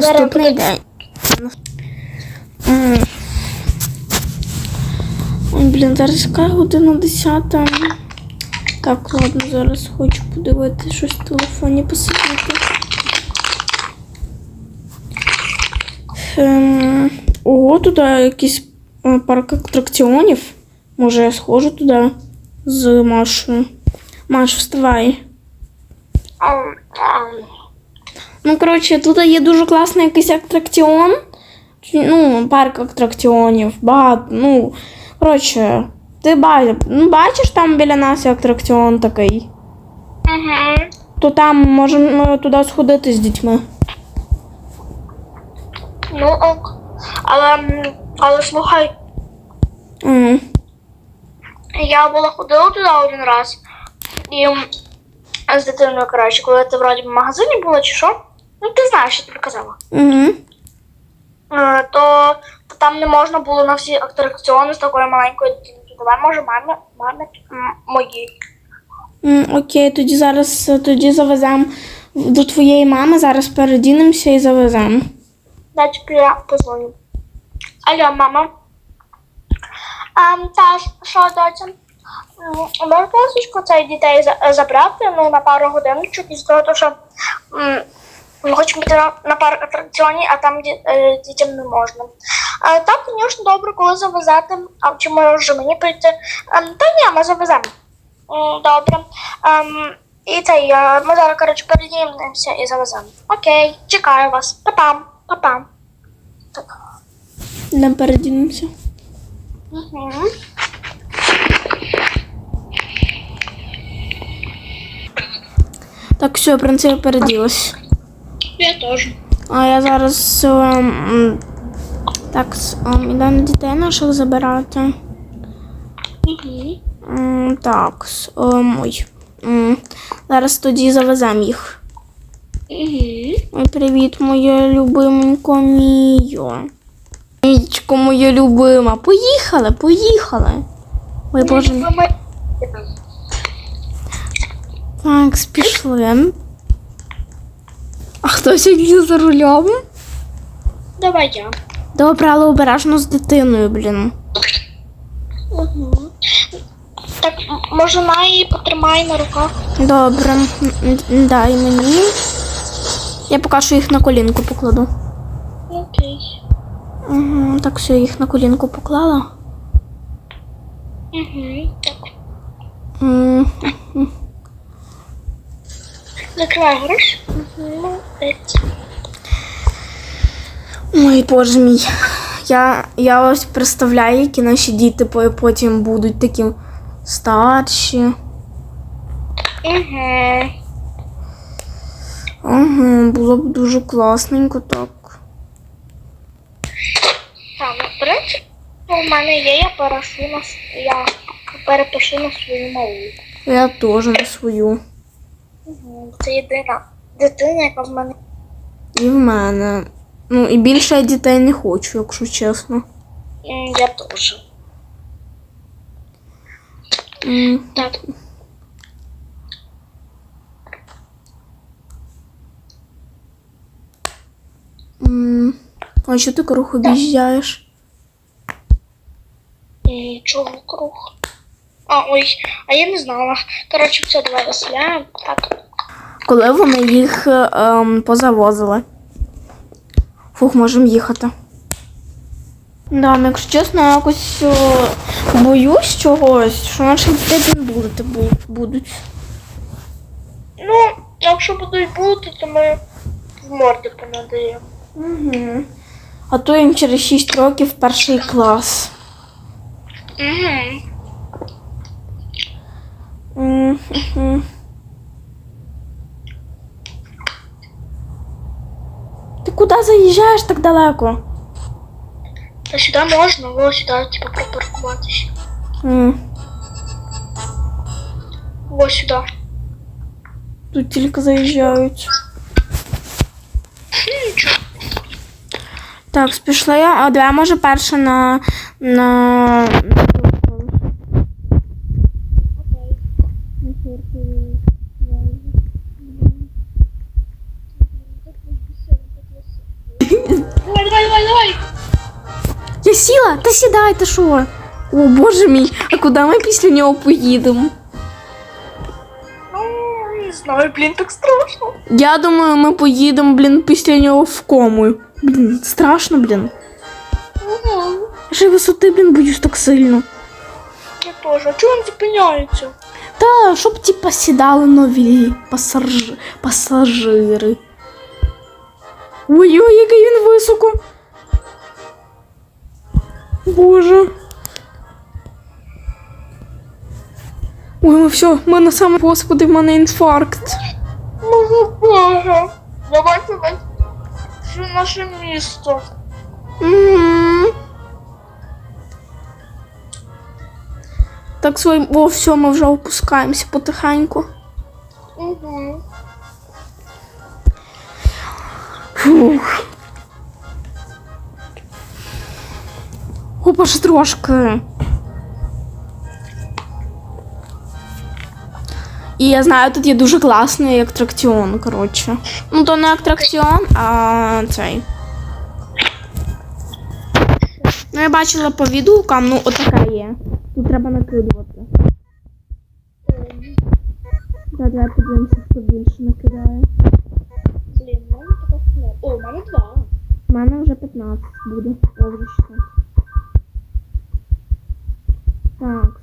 наступний день. М. Ой, блін, зараз яка година 10. Так, ладно, зараз хочу подивитися щось в телефоні посидіти. Ем, ого, туди якийсь е, парк атракціонів. Може, я схожу туди з Машою. Маш, вставай. Ну, коротше, тут є дуже класний якийсь атракціон. Ну, парк атракціонів. Багато. Ну, коротше, ти бачиш, ну, бачиш там біля нас атракціон такий. Угу. То там можемо туди сходити з дітьми. Ну ок. Але, але слухай, М. я була ходила туди один раз. І з дитиною, коротше, коли ти вроді в магазині була чи що? Ну, ти знаєш, що тобі казала. Угу. Е, то, то там не можна було на всі атракціони з такою маленькою дитиною. Давай, може, мамі, мамі м, мої. М, Окей, тоді зараз е, тоді завеземо до твоєї мами, зараз передінемося і завеземо. Дачки я позвоню. Алло, мама. Um, та ж- що, доця? М, Можеш посічку цей дітей за- забрати ну, на пару годиночок із того, що м, ми хочемо піти на, на пару атракціонів, а там ді, е, дітям не можна. А, так, звісно, добре, коли завезати. А чи може мені прийти? Ем, та ні, ми завеземо. Добре. Ем, і цей, е, ми зараз, коротше, передіємося і завеземо. Окей, чекаю вас. Па-пам, па-пам. Так. Не передінемося. Угу. Так, все, в принципі, переділась. Я теж. А я зараз ем, так, ем, іду на дітей наших забирати. Угу. М, Так, ем, ой. М, Зараз тоді завеземо їх. Угу. Ой, привіт, моя любименько Міо. Мічко, моя любима. Поїхали, поїхали. Ой, боже. Так, пішли. А хто сьогодні за рулем? Давай я. Добре, але обережно з дитиною, блін. Угу. Так, може на її потримай на руках. Добре, м, дай мені. Я поки що їх на колінку покладу. Окей. Угу, так, все, їх на колінку поклала. Угу. Так. М, Закривай. Угу. Молодець. Ой, боже мій. Я, я ось представляю, які наші діти потім будуть такі старші. Угу. Ага, було б дуже класненько так. Так, ну, принципі, у мене є, я перепишу на, я перепишу на свою малу. Я теж на свою. Угу. Це єдина дитина, яка в мене. І в мене. Ну, і більше я дітей не хочу, якщо чесно. Я теж. Так. м. А що ти круг об'їжджаєш? Чого круг? А, ой, а я не знала. Коротше, все, давай веселяємо. Так. Коли вони їх е, ем, позавозили. Фух, можемо їхати. Да, ну, якщо чесно, я якось е, боюсь чогось, що наші дітей не будуть. бу- будуть. Ну, якщо будуть бути, то ми в морді понадаємо. Угу. А то їм через 6 років перший клас. Угу. Мгм. Ти куди заїжджаєш так далеко? Та сюди можна, ось сюди, типу, припаркуватися. М, Ось сюди. Тут тільки заїжджають. Нічого. Так, пішла я. А давай може перша на. на. Давай, давай, давай, давай. Я сіла, та сідай, ти що? О, боже мій, а куди ми після нього поїдемо? Ну, не знаю, блін, так страшно. Я думаю, ми поїдемо, блін, після нього в кому. Блін, страшно, блін. Угу. Я висоти, блін, боюсь так сильно. Я теж. А чого він зупиняється? Та, щоб типа сідали нові пасаж... пасажири. Ой-ой, який він високо. Боже. Ой, ну все, в мене саме, господи, в мене інфаркт. Ну, боже. Давайте наше місто. М. Так, свої... О, все, ми вже опускаємося потихеньку. Фух. Опа, ж трошки. І я знаю, тут є дуже класний атракціон, коротше. Ну, то не атракціон, а цей. Ну, я бачила по відгукам, ну, отаке є. Тут треба накидувати. Да, давай подивимося, хто більше накидає. Блін, ну така фігня. О, у мене два. У мене вже 15 буде. О, вже 16. Так,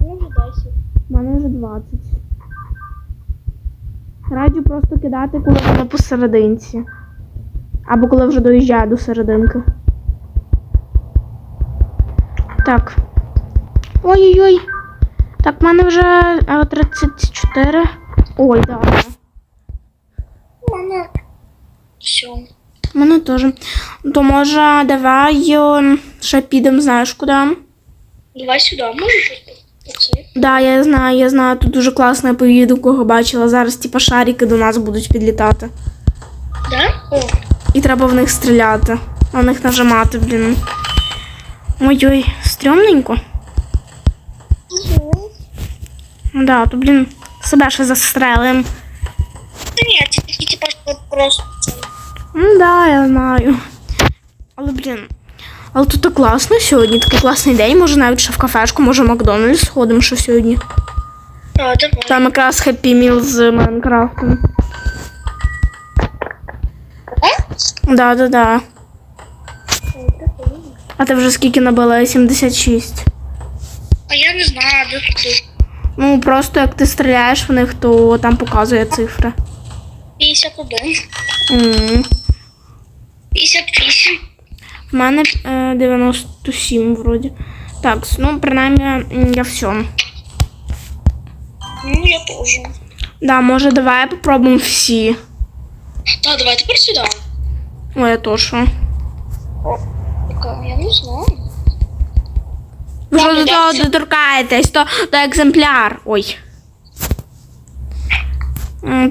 У мене вже 10. у мене вже 20. Раджу просто кидати, коли воно посерединці. Або коли вже доїжджає до серединки. Так. Ой-ой-ой. Так, в мене вже е, 34. Ой, да. мене все. У мене теж. То може давай е, ще підемо, знаєш куди? Давай сюди, можеш? Да, я знаю, я знаю, тут дуже класно, я по відео бачила. Зараз типа шарики до нас будуть підлітати. Да? О, І треба в них стріляти. На них нажимати, блін. Ой-ой, стрьомненько. Угу. Да, то, блін, себе ще застрелим. Ні, тільки типа просто. Ну да, я знаю. Але, блін. Але тут так класно сьогодні, такий класний день. Може навіть ще в кафешку, може в Макдональдс сходимо ще сьогодні. А, давай. Там якраз хеппі міл з Майнкрафтом. Да, да, да. А ти вже скільки набила? 76. А я не знаю, де тут. Ну, просто як ти стріляєш в них, то там показує цифри. 51. М. 58. В мене е, 97 вроді. Так, ну принаймні я все. Ну, я теж. Да, може давай попробуємо всі. Так, давай тепер сюди. О, я теж. О, я не знаю. Ви що до того доторкаєтесь, то, то екземпляр. Ой.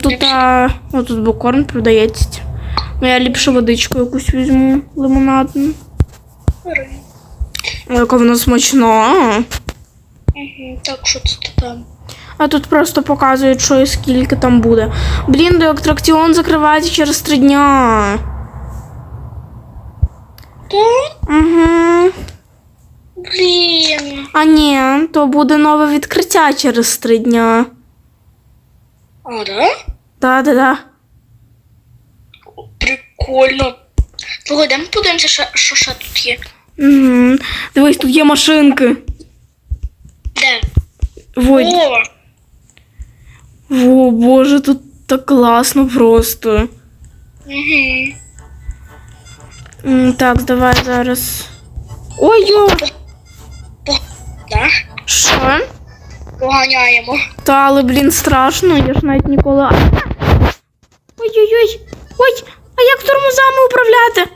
Тут, а, о, тут бокорн продається. Ну, я ліпше водичку якусь візьму лимонадну. Яка вона смачна. Угу. Так, що це там? А тут просто показують, що і скільки там буде. Блін, до атракціон закривається через три дня. Угу. Блін. А ні, то буде нове відкриття через три дня. А, да? Да-да-да. Прикольно. Слухай, дай ми подивимося, що, що ще тут є. Угу. Дивись, тут є машинки. Де? Ой, О, о, боже, тут так класно просто. угу. М, Так, давай зараз. Ой-ой, Да? Що? Поганяємо. Та, але, блін, страшно, я ж навіть ніколи. Ой-ой-ой. Ой, а як тормозами управляти?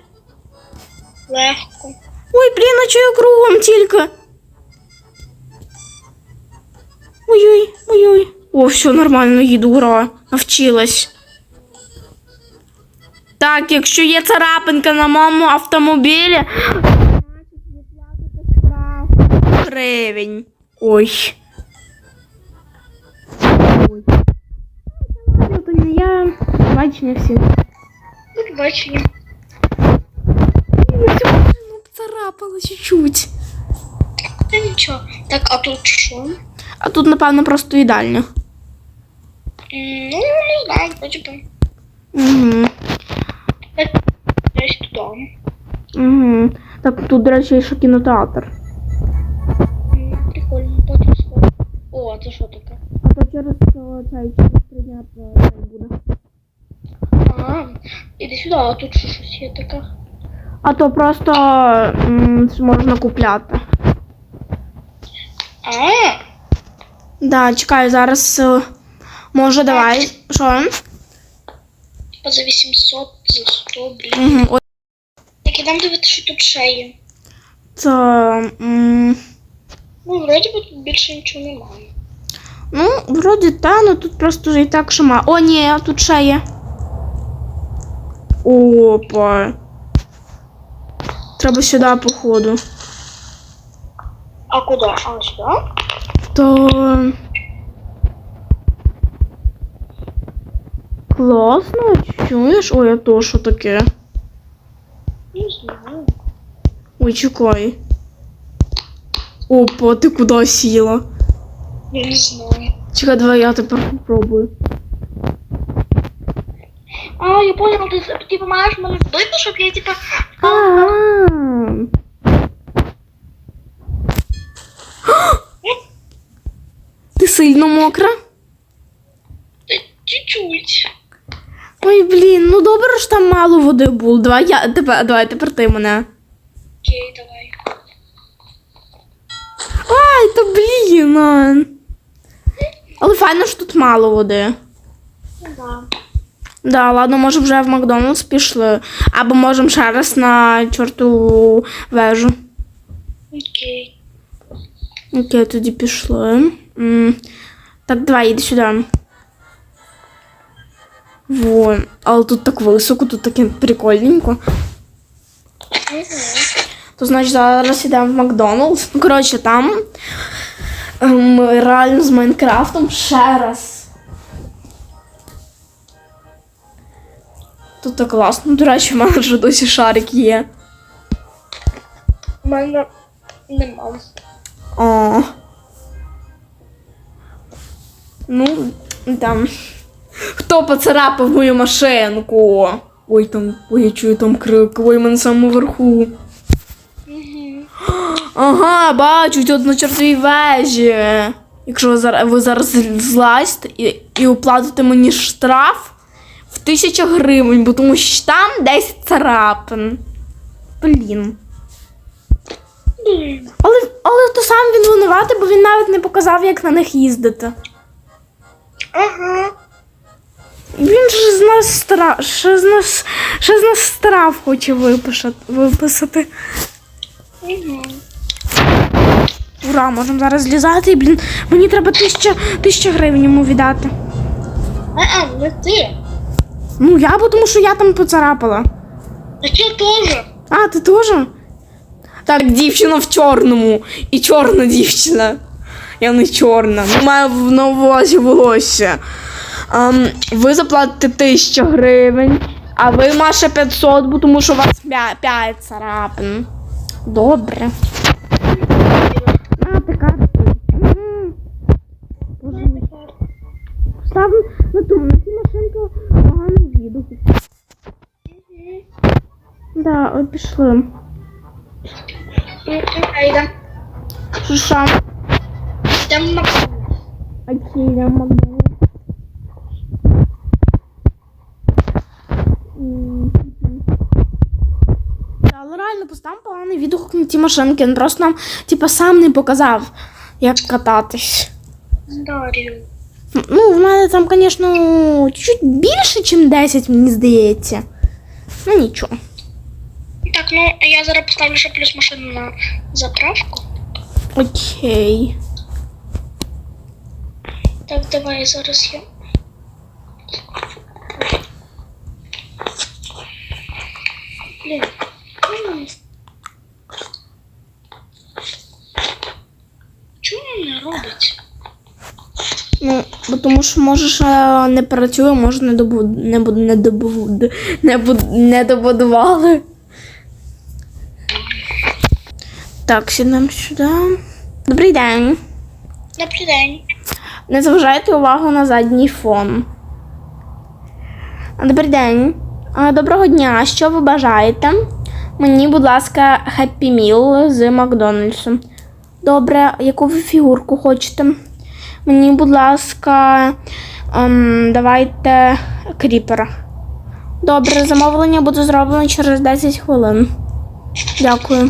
Легко. Ой, блін, а чого я кругом тільки? Ой-ой, ой-ой. О, все нормально, їду, ура. Навчилась. Так, якщо є царапинка на моєму автомобілі, значить штраф гривень. Ой. Ой. Ну, не я. Бачення всім. Тут бачення. поцарапала чуть-чуть. Та нічого. Так, а тут що? А тут, напевно, просто їдальня. Ну, не знаю, би. Угу. Десь туди. Угу. Так, тут, до речі, ще кінотеатр. Це що таке? А то через цей через дня буде. А, іди сюди, а тут що щось є таке. А то просто м, можна купляти. А, Да, чекай, зараз. е, Може, давай. Що? типа за 800, за 100, блін. Угу. От Так, ідемо дивитися, що тут ще є. це. м, Ну, вроді би тут більше нічого немає. Ну, вроді та, ну тут просто вже і так шима. О, ні, тут ще є. Опа. Треба сюди, походу. А куди? А, сюди? То. Класно, чуєш? Ой, а то що таке? Не знаю. Ой, чекай. Опа, ти куди сіла? Я не знаю. Чекай, давай я тепер попробую. А, я понял, ти типа маєш мене вбити, щоб я типа. Ага. Ти сильно мокра? Чуть-чуть. Ой, блін, ну добре, що там мало води було. Давай я тепер, давай тепер ти мене. Окей, давай. Ай, та блін. Але файно, що тут мало води. Да. Да, ладно, може вже в Макдональдс пішли. Або можемо ще раз на чортову вежу. Окей. Окей, тоді пішли. М, Так, давай, іди сюди. Во, але тут так високо, тут таке прикольненько. То значить зараз йдемо в Макдональдс. Ну, коротше, там ем, реально з Майнкрафтом ще раз. Тут так класно. До речі, в мене вже досі шарик є. У мене нема. О. Ну, там. Хто поцарапав мою машинку? Ой, там, ой, я чую там крик, ой, ми на самому верху. Ага, бачу, тут на чортовій вежі. Якщо ви зараз, ви зараз злазьте і, і оплатите мені штраф в тисячу гривень, бо тому що там 10 царапин. Блін. Але, але то сам він винуватий, бо він навіть не показав, як на них їздити. Ага. Він ж з нас стра... ще з нас, ще з нас штраф хоче випишати, виписати. Угу. Ура, можемо зараз злізати, і, блін, мені треба тисяча, тисяча гривень йому віддати. А, не ти. Ну, я, бо тому що я там поцарапала. Так я теж. А, ти теж? Так, дівчина в чорному. І чорна дівчина. Я не чорна. Ну, маю в- на увазі волосся. Ем, ви заплатите 1000 гривень, а ви Маша 500, бо тому що у вас 5 царапин. Добре. А, ти карту. Мгм. Боже мій. Став на ту, на цю машинку поганий відгук. Да, от пішли. Що що? Йдемо на Окей, я Макдональдс. Але реально постав поганий відгук на ті машинки. Він просто нам, типа, сам не показав, як кататись. Дар'ю. Ну, в мене там, звісно, чуть більше, ніж 10, мені здається. Ну нічого. Так, ну я зараз поставлю ще плюс машину на заправку. Окей. Так, давай зараз я. Блін. Тому що може ще не працює, може не добу... не, бу- не, добу... не, бу... не добудували. Так, сідемо сюди. Добрий день. Добрий день. Не зважайте увагу на задній фон. Добрий день. Доброго дня. Що ви бажаєте? Мені, будь ласка, Happy Meal з Макдональдсу. Добре, яку ви фігурку хочете? Мені, будь ласка, ем, давайте кріпера. Добре, замовлення буде зроблено через 10 хвилин. Дякую.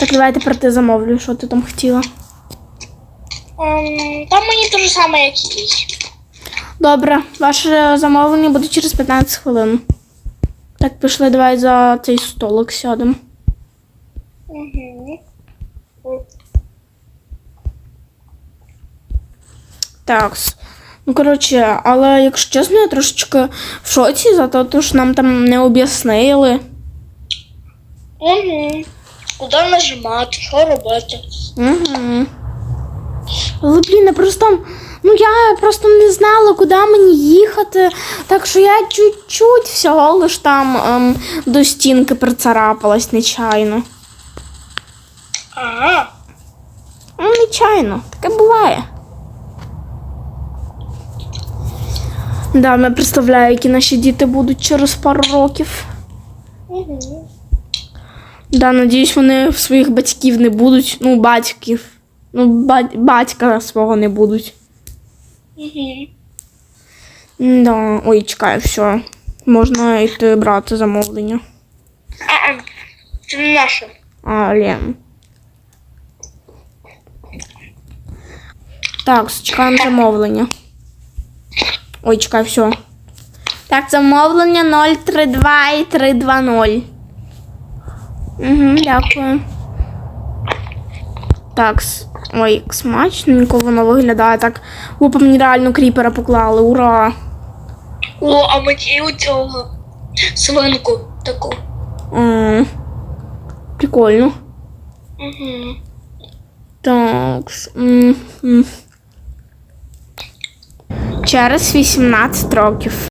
Так, давайте тепер ти замовлю, що ти там хотіла. Ем, там мені те ж саме, як і їй. Добре, ваше замовлення буде через 15 хвилин. Так, пішли, давай за цей столик сядемо. Угу. Так. Ну, коротше, але якщо чесно, я трошечки в шоці за те, що нам там не об'яснили. Угу. Куди нажимати, що робити? Угу. Але, блін, я просто. Ну, я просто не знала, куди мені їхати. Так що я чуть-чуть всього лиш там ем, до стінки прицарапалась нечайно. Ага. Ну, нечайно, таке буває. Да, я представляю, які наші діти будуть через пару років. Угу. Да, надіюсь, вони своїх батьків не будуть. Ну, батьків. Ну, бать- батька свого не будуть. Угу. Да. Ой, чекай, все. Можна йти брати замовлення. А, це не наше. А, Лен. Так, чекаємо замовлення. Ой, чекай, все. Так, замовлення 032 і 320. Угу, дякую. Так, ой, смачненько воно виглядає. Так, опа, мені реально кріпера поклали. Ура! О, а мені у цього свинку таку. Прикольно. Угу. Так. м, м. Через 18 років.